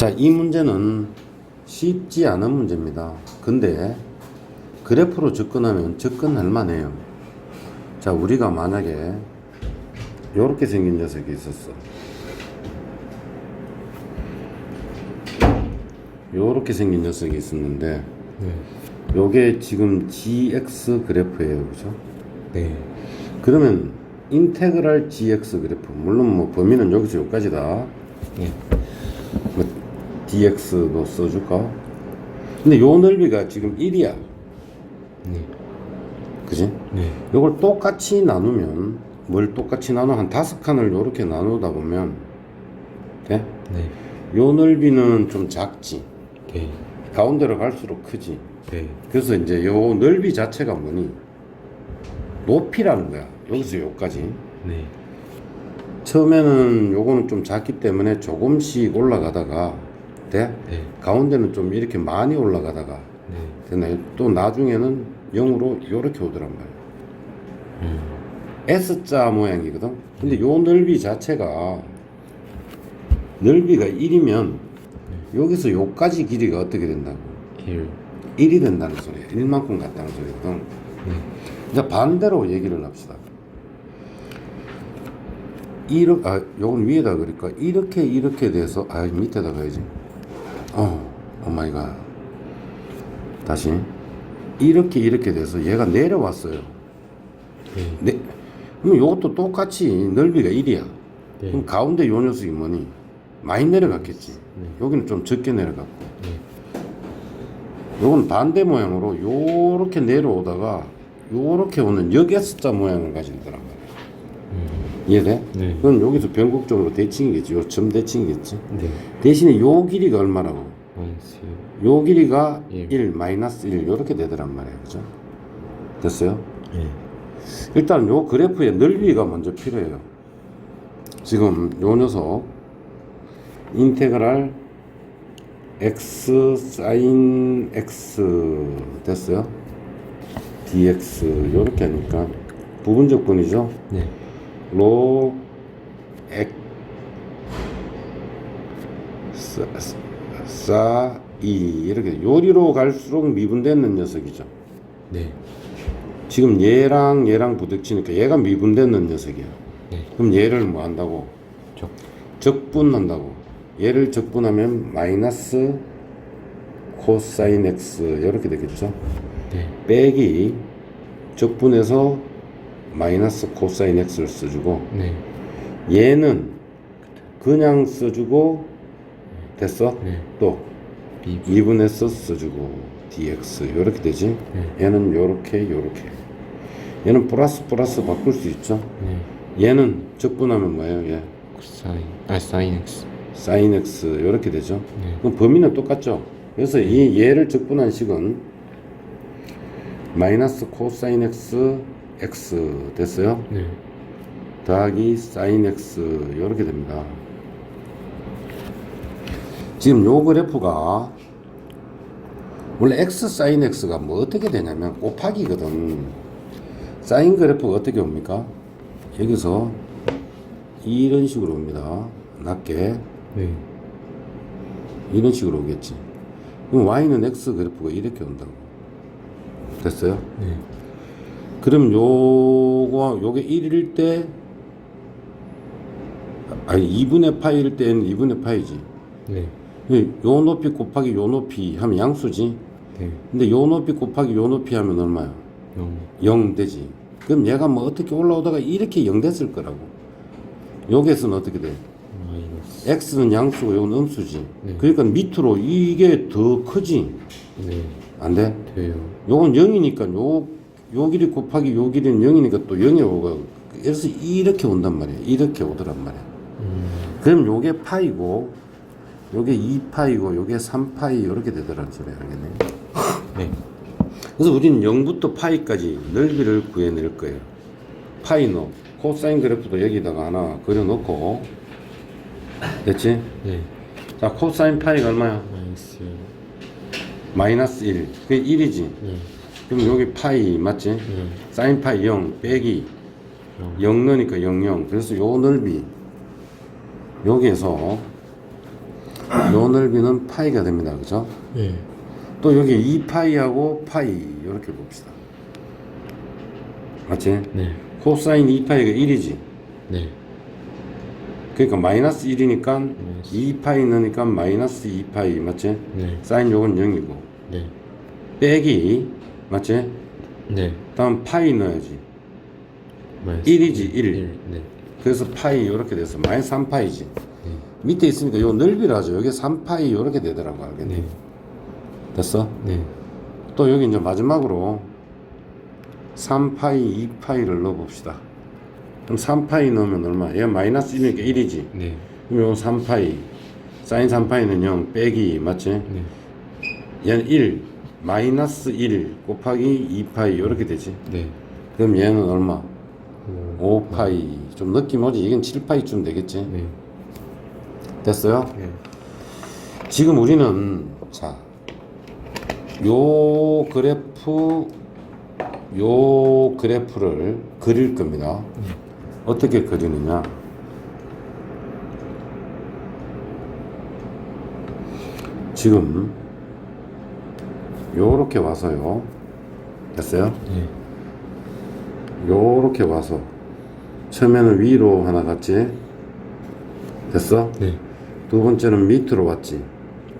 자, 이 문제는 쉽지 않은 문제입니다. 근데 그래프로 접근하면 접근할 만해요. 자, 우리가 만약에 이렇게 생긴 녀석이 있었어. 요렇게 생긴 녀석이 있었는데 네. 요게 지금 GX 그래프예요. 그죠? 네. 그러면 인테그랄 GX 그래프 물론 뭐 범위는 여기서 여기까지다. 네. 뭐 DX도 써줄까? 근데 요 넓이가 지금 1이야. 네. 그지? 네. 요걸 똑같이 나누면 뭘 똑같이 나눠 한 다섯 칸을 요렇게 나누다 보면 돼? 네. 요 넓이는 좀 작지. 네. 가운데로 갈수록 크지. 네. 그래서 이제 요 넓이 자체가 뭐니? 높이라는 거야. 여기서 요까지. 네. 처음에는 요거는 좀 작기 때문에 조금씩 올라가다가 돼? 네. 가운데는 좀 이렇게 많이 올라가다가 네. 또 나중에는 0으로 요렇게 오더란 말이야. 음. S자 모양이거든. 근데 요 넓이 자체가 넓이가 1이면 여기서 요까지 길이가 어떻게 된다고? 1. 1이 된다는 소리야. 1만큼 같다는 소리거든. 네. 이제 반대로 얘기를 합시다. 이렇게, 아, 요건 위에다 그릴까? 이렇게, 이렇게 돼서, 아, 밑에다 가야지. 어, 오 마이 갓. 다시. 이렇게, 이렇게 돼서 얘가 내려왔어요. 네. 네. 그럼 요것도 똑같이 넓이가 1이야. 네. 그럼 가운데 요 녀석이 뭐니? 많이 내려갔겠지. 네. 여기는 좀 적게 내려갔고. 네. 요건 반대 모양으로 요렇게 내려오다가 요렇게 오는 역 S자 모양을 있더란 말이야. 음. 이해돼? 네. 그럼 여기서 변곡적으로 대칭이겠지. 요 점 대칭이겠지. 네. 대신에 요 길이가 얼마라고? 마이너스 요 길이가 일. 1, 마이너스 1 요렇게 되더란 말이야. 그죠? 됐어요? 1. 네. 일단 요 그래프의 넓이가 먼저 필요해요. 지금 요 녀석 인테그랄 x 사인 x 됐어요? dx 요렇게 하니까 부분적 분이죠. 네. 로 엑, 사, 사, 이 이렇게 요리로 갈수록 미분되는 녀석이죠. 네. 지금 얘랑 얘랑 부딪히니까 얘가 미분되는 녀석이야. 네. 그럼 얘를 뭐 한다고? 적. 적분한다고. 얘를 적분하면 마이너스 코사인 x 이렇게 되겠죠. 네. 빼기 적분해서 마이너스 코사인 x를 써주고 네. 얘는 그냥 써주고 됐어? 네. 또 2. 2분해서 써주고 dx 이렇게 되지? 네. 얘는 요렇게 요렇게 얘는 플러스 플러스 바꿀 수 있죠? 네. 얘는 적분하면 뭐예요? 얘 코사인. 아, 사인 X. sin x 이렇게 되죠. 네. 그럼 범위는 똑같죠. 그래서 이 얘를 적분한 식은 마이너스 코사인 x x 됐어요. 네. 더하기 sin x 이렇게 됩니다. 지금 요 그래프가 원래 x sin x가 뭐 어떻게 되냐면 곱하기거든. 사인 그래프가 어떻게 옵니까? 여기서 이런 식으로 옵니다. 낮게. 네. 이런 식으로 오겠지. 그럼 y는 x 그래프가 이렇게 온다고. 됐어요? 네. 그럼 요거 요게 1일 때 아니 2분의 파이일 때는 2분의 파이지. 네. 요 높이 곱하기 요 높이 하면 양수지. 네. 근데 요 높이 곱하기 요 높이 하면 얼마야? 0. 0 되지. 그럼 얘가 뭐 어떻게 올라오다가 이렇게 0 됐을 거라고. 여기서는 어떻게 돼? 마이너스. x는 양수고 요는 음수지. 네. 그러니까 밑으로 이게 더 크지. 네. 안 돼? 돼요. 요건 0이니까 요, 요 길이 곱하기 요 길이는 0이니까 또 0이 오고 그래서 이렇게 온단 말이야 이렇게 오더란 말이야 음. 그럼 요게 파이고 요게 2파이고 요게 3파이 이렇게 되더라는 소리 알겠네 네. 그래서 우리는 0부터 파이까지 넓이를 구해낼 거예요 파이노 코사인 그래프도 여기다가 하나 그려놓고 됐지? 네. 자 코사인 파이가 얼마야? 마이너스. 마이너스 1 그게 1이지 네. 그럼 여기 파이 맞지? 네. 사인 파이 0 빼기 0. 0 넣으니까 0, 0. 그래서 요 넓이 여기에서 요 넓이는 파이가 됩니다. 그죠? 네. 또 여기 2파이하고 파이 이렇게 봅시다. 맞지? 네. 코사인 2파이가 1이지. 네. 그러니까 마이너스 1이니까 마이너스. 2파이 넣으니까 마이너스 2파이 맞지? 네. 사인 요건 0이고 네. 빼기 맞지? 네. 다음 파이 넣어야지. 마이너스 1이지 1. 1. 네. 그래서 파이 이렇게 돼서 마이너스 3파이지. 네. 밑에 있으니까 요 넓이라죠. 여기 3파이 이렇게 되더라고 알겠니? 네. 됐어? 네. 또 여기 이제 마지막으로 3파이, 2파이를 넣어봅시다. 그럼 3파이 넣으면 얼마? 얘 마이너스 1이니까 1이지. 네. 그럼 요 3파이, 사인 3파이는 0 빼기 맞지? 네. 얘는 1, 마이너스 1 곱하기 2파이 이렇게 되지. 네. 그럼 얘는 얼마? 오. 5파이. 좀 느낌 오지? 이건 7파이쯤 되겠지? 네. 됐어요? 네. 지금 우리는 자, 요 그래프 요 그래프를 그릴 겁니다. 어떻게 그리느냐? 지금 요렇게 와서요. 됐어요? 네. 요렇게 와서 처음에는 위로 하나 갔지? 됐어? 네. 두 번째는 밑으로 왔지?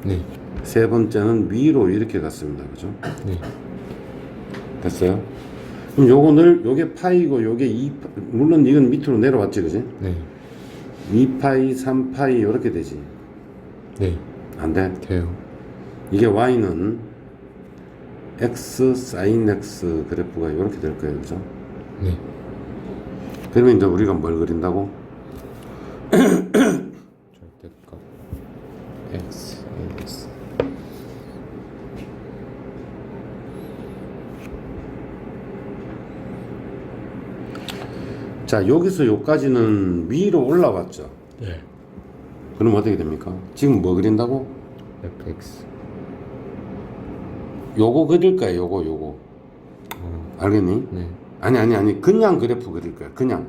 네. 세 번째는 위로 이렇게 갔습니다. 그죠? 네. 됐어요? 그럼 요거를 요게 파이고 요게 2 물론 이건 밑으로 내려왔지. 그지? 네. 2파이, 3파이 이렇게 되지. 네. 안 돼. 돼요. 이게 y는 x sin x 그래프가 이렇게 될 거예요. 그죠? 네. 그러면 이제 우리가 뭘 그린다고? 절대값 x x 자, 여기서 요까지는 위로 올라왔죠. 네. 그럼 어떻게 됩니까? 지금 뭐 그린다고? fx 요거 그릴 거야. 요거 요거. 어. 알겠니? 네. 아니 아니 아니 그냥 그래프 그릴 거야 그냥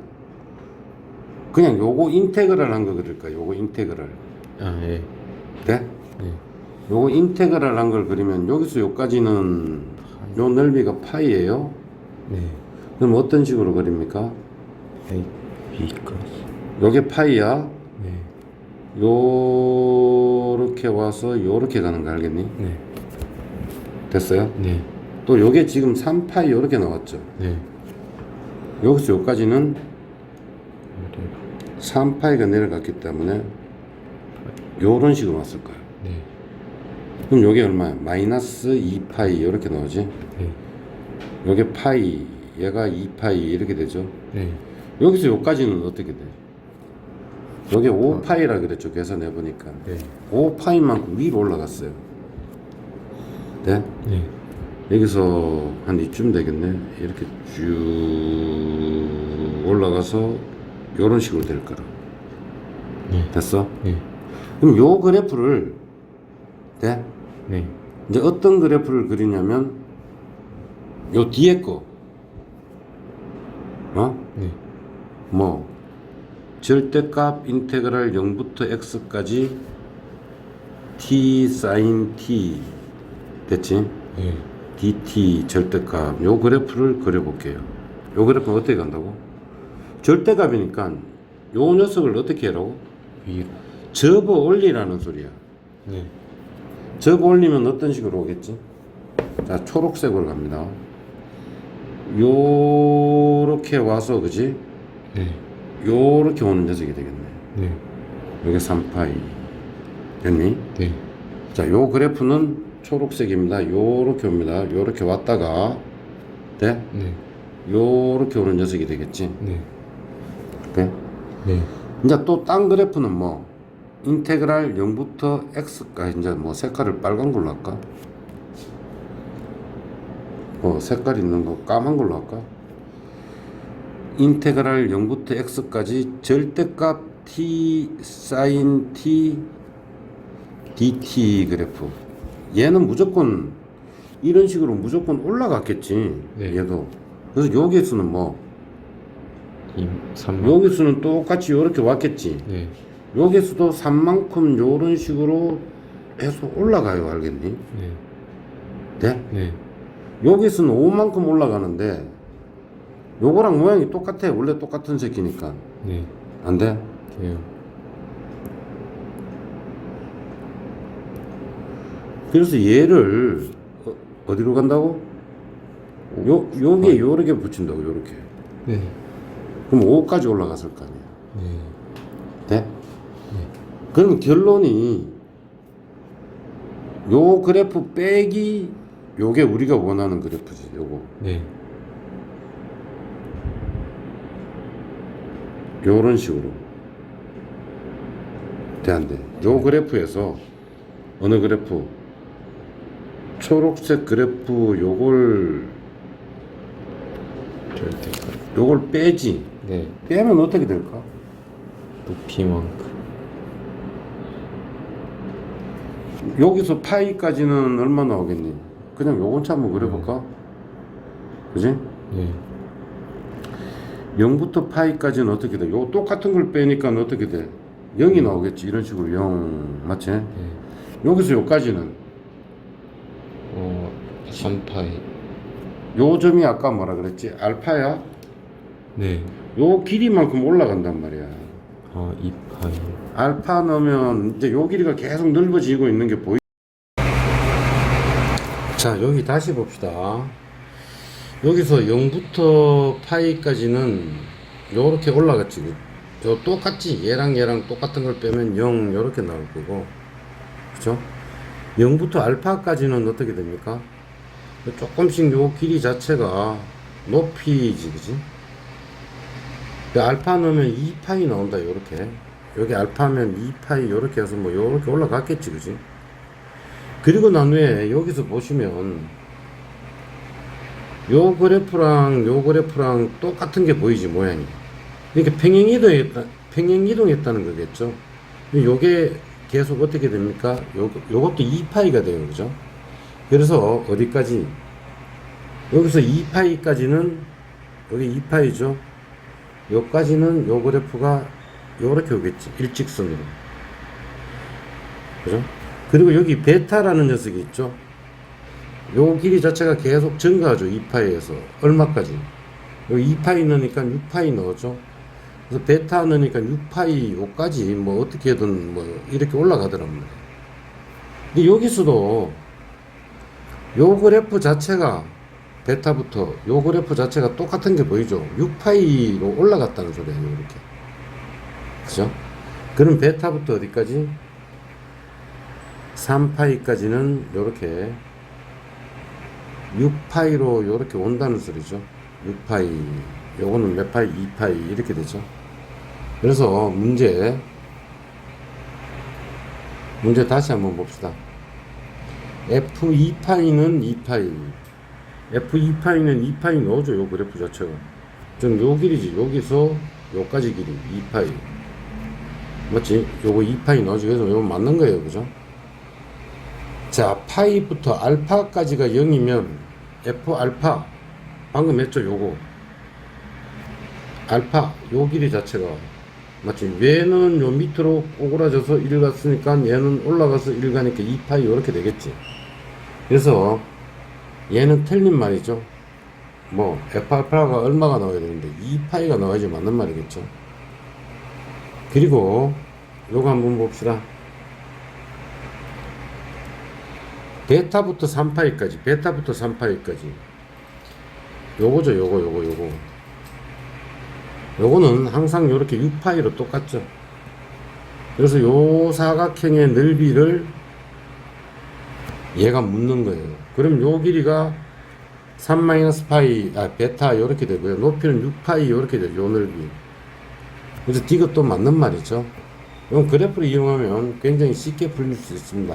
그냥 요거 인테그랄 한 거 그릴 거야 요거 인테그랄 아, 예. 돼? 네. 요거 인테그랄 한 걸 그리면 여기서 요까지는 요 넓이가 파이예요 네. 그럼 어떤 식으로 그립니까? a b까지. 요게 파이야 네. 요렇게 와서 요렇게 가는 거 알겠니? 네. 됐어요? 네. 또 요게 지금 3파이 요렇게 나왔죠 네. 여기서 네. 3파이가 내려갔기 때문에 요런 식으로 왔을 거예요 네. 그럼 요게 얼마야? 마이너스 2파이 이렇게 나오지? 네. 요게 파이 얘가 2파이 이렇게 되죠? 네. 여기서 요까지는 어떻게 돼? 요게 5파이라 그랬죠 계산해 보니까 네. 5파이만큼 위로 올라갔어요 네? 네. 여기서 한 이쯤 되겠네 이렇게 쭉 올라가서 요런 식으로 될 거라 네. 됐어? 네. 그럼 요 그래프를 네? 네. 이제 어떤 그래프를 그리냐면 요 뒤에 거 어? 네. 뭐 절대값 인테그랄 0부터 x까지 t sin t 됐지? 네. dt 절대값 요 그래프를 그려볼게요 요 그래프는 어떻게 간다고? 절대값이니까 요 녀석을 어떻게 하라고? 위로. 접어 올리라는 소리야 네. 접어 올리면 어떤 식으로 오겠지? 자, 초록색으로 갑니다. 요렇게 와서, 그지? 네. 요렇게 오는 녀석이 되겠네. 네. 요게 3파이. 됐니? 네. 자, 요 그래프는 초록색입니다. 요렇게 옵니다. 요렇게 왔다가, 네? 네. 요렇게 오는 녀석이 되겠지? 네. 네? 네. 이제 또 딴 그래프는 뭐, 인테그랄 0부터 x까지, 이제 뭐 색깔을 빨간 걸로 할까? 뭐 색깔 있는 거 까만 걸로 할까? 인테그랄 0부터 x까지 절대값 t sin t dt 그래프 얘는 무조건 이런 식으로 무조건 올라갔겠지 네. 얘도 그래서 여기에서는 뭐 2, 3. 여기서는 똑같이 이렇게 왔겠지 네. 여기서도 산만큼 요런 식으로 해서 올라가요 알겠니? 네. 네? 네. 여기서는 5만큼 올라가는데 요거랑 모양이 똑같아 원래 똑같은 새끼니까 네. 안 돼? 돼요. 그래서 얘를 어, 어디로 간다고? 요 여기에 요렇게 붙인다고 요렇게 네. 그럼 5까지 올라갔을 거 아니야 네. 돼? 그럼 결론이 요 그래프 빼기 요게 우리가 원하는 그래프지 요거 네. 요런 식으로 돼 안 돼? 요 그래프에서 어느 그래프 초록색 그래프 요걸. 요걸 빼지 네. 빼면 어떻게 될까? 높이만큼. 여기서 파이까지는 얼마 나오겠니? 그냥 요건차 한번 그려볼까? 그지? 네. 0부터 파이까지는 어떻게 돼? 요 똑같은 걸 빼니까 어떻게 돼? 0이 나오겠지 이런 식으로 0 맞지? 네. 여기서 요까지는 어, 3파이. 요 점이 아까 뭐라 그랬지? 알파야? 네. 요 길이만큼 올라간단 말이야 아, 2파이. 알파 넣으면 이제 요 길이가 계속 넓어지고 있는 게 보이 자 여기 다시 봅시다 여기서 0부터 파이까지는 요렇게 올라갔지 요 똑같지 얘랑 얘랑 똑같은 걸 빼면 0 요렇게 나올 거고 그죠 0부터 알파까지는 어떻게 됩니까 조금씩 요 길이 자체가 높이지 그지? 알파 넣으면 2파이 나온다 요렇게. 여기 알파면 2파이 요렇게 해서 뭐 요렇게 올라갔겠지 그지? 그리고 난 후에 여기서 보시면 요 그래프랑 요 그래프랑 똑같은 게 보이지 모양이. 이렇게 평행 이동했다 평행 이동했다는 거겠죠? 요게 계속 어떻게 됩니까? 요, 요것도 2파이가 돼요 그죠 그래서 어디까지? 여기서 2파이까지는 여기 2파이죠? 요까지는 요 그래프가 요렇게 오겠지 일직선으로. 그죠? 그리고 여기 베타라는 녀석이 있죠? 요 길이 자체가 계속 증가하죠 2파이에서. 얼마까지? 여기 2파이 넣으니까 6파이 넣었죠? 그래서 베타 넣으니까 6파이 요까지 뭐 어떻게든 뭐 이렇게 말이에요. 근데 여기서도 요 그래프 자체가 베타부터 요 그래프 자체가 똑같은 게 보이죠 6파이로 올라갔다는 소리예요 이렇게 그죠? 그럼 베타부터 어디까지? 3파이까지는 요렇게 6파이로 요렇게 온다는 소리죠. 6파이. 요거는 몇 파이? 2파이. 이렇게 되죠. 그래서 문제 문제 다시 한번 봅시다. F2파이는 2파이. F2파이는 2파이 넣어줘. 요 그래프 자체가. 좀 요 길이지. 여기서 요까지 길이 2파이. 맞지? 요거 2파이 넣어줘. 그래서 요거 맞는 거예요. 그죠? 자, 파이부터 알파까지가 0이면 F 알파 방금 했죠, 요거. 알파 요 길이 자체가 맞지? 얘는 요 밑으로 오그라져서 1 갔으니까 얘는 올라가서 1 가니까 2파이 요렇게 되겠지. 그래서 얘는 틀린 말이죠. 뭐 F 알파가 얼마가 나와야 되는데 2파이가 나와야지 맞는 말이겠죠. 그리고 요거 한번 봅시다. 베타부터 3파이까지, 베타부터 3파이까지. 요거죠, 요거, 요거, 요거. 요거는 항상 요렇게 6파이로 똑같죠. 그래서 요 사각형의 넓이를 얘가 묻는 거예요. 그럼 요 길이가 3-파이, 아, 베타 요렇게 되고요. 높이는 6파이 요렇게 돼요. 요 넓이. 그래서 또 맞는 말이죠. 이건 그래프를 이용하면 굉장히 쉽게 풀릴 수 있습니다.